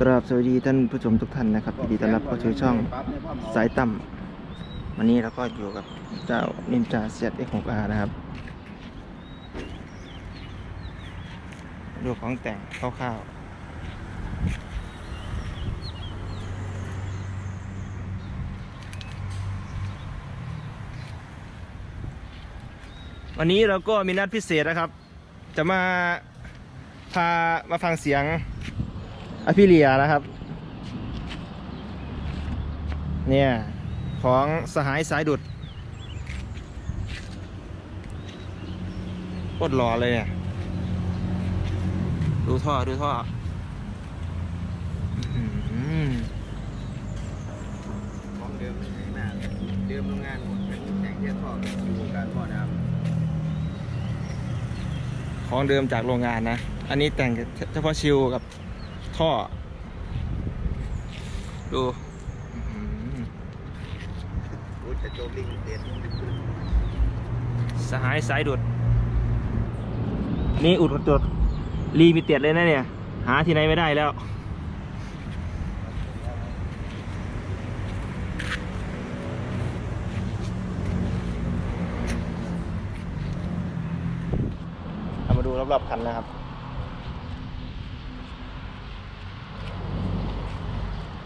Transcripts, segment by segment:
กราบสวัสดีท่านผู้ชมทุกท่านนะครับยินดีต้อนรับเข้าสู่ช่องสายต่ำวันนี้เราก็อยู่กับเจ้านินจาเซียดเอ็กของอานะครับ ดูของแต่งคร่าวๆ วันนี้เราก็มีนัดพิเศษนะครับ จะมาพามาฟังเสียง อภิเลียนะครับ เนี่ย ของสหายสายดุดโคตรหล่อเลยเนี่ย ดูท่อ ดูท่ออื้อหือของเดิมไม่ใช่หน้าเลยเดิมโรงงานหมดเป็นแข่งเทียบท่ออยู่วงการท่อน้ของเดิมจากโรงงานนะ อันนี้แต่งเฉพาะชิวกับ ท่อ ดูอื้อหือำรู้จะโจมลิงเด็ดสหายสายดุด นี่อุดจดรีมิเต็ดเลยนะเนี่ย หาที่ไหนไม่ได้แล้วเอามาดูรอบๆคันนะครับ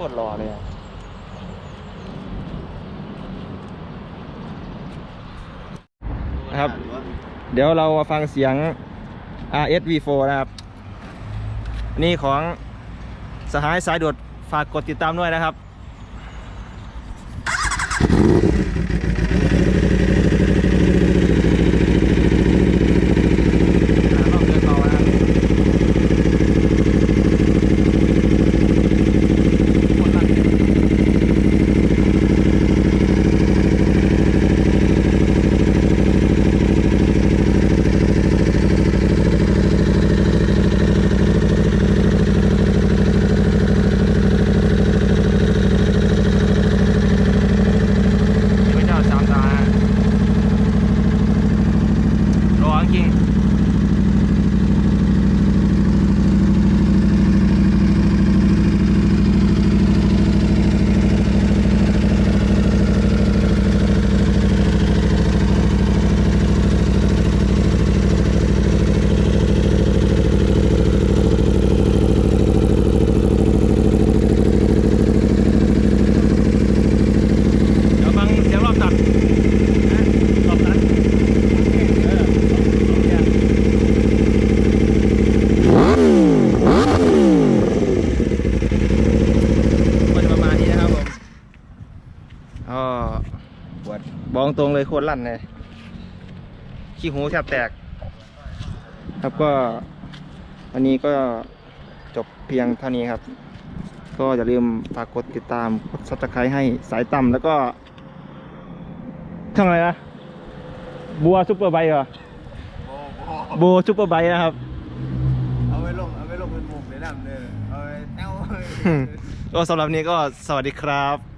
โคตรรอเลยอะนะครับ เดี๋ยวเรามาฟังเสียง RS V4 นะครับ นี่ของสหายสายดวดฝากกดติดตามด้วยนะครับ อ่ารอบเดินต่อนะครับโคตรลั่นเลยนี่พระเจ้าสามตารอจริง เดี๋ยวฟังเสียงรอบตัดนะรอบตัดเออรอบเสียงก็จะประมาณนี้นะครับผมอ๋อ ปวด บอกตรงเลยโคตรลั่นเลยขี้หูแทบแตก ครับก็วันนี้ก็จบเพียงเท่านี้ครับ ก็อย่าลืมฝากกดติดตามกดซับสไครต์ให้สายต่ำแล้วก็ ช่องอะไรนะบัวซุปเปอร์ไบค์เหรอโบโบบัวซุปเปอร์ไบค์นะครับ เอาไว้ลง เอาไว้ลงเป็นหมุกเลยนะเด้อเอาไว้แต้วก็สำหรับนี้ก็สวัสดีครับ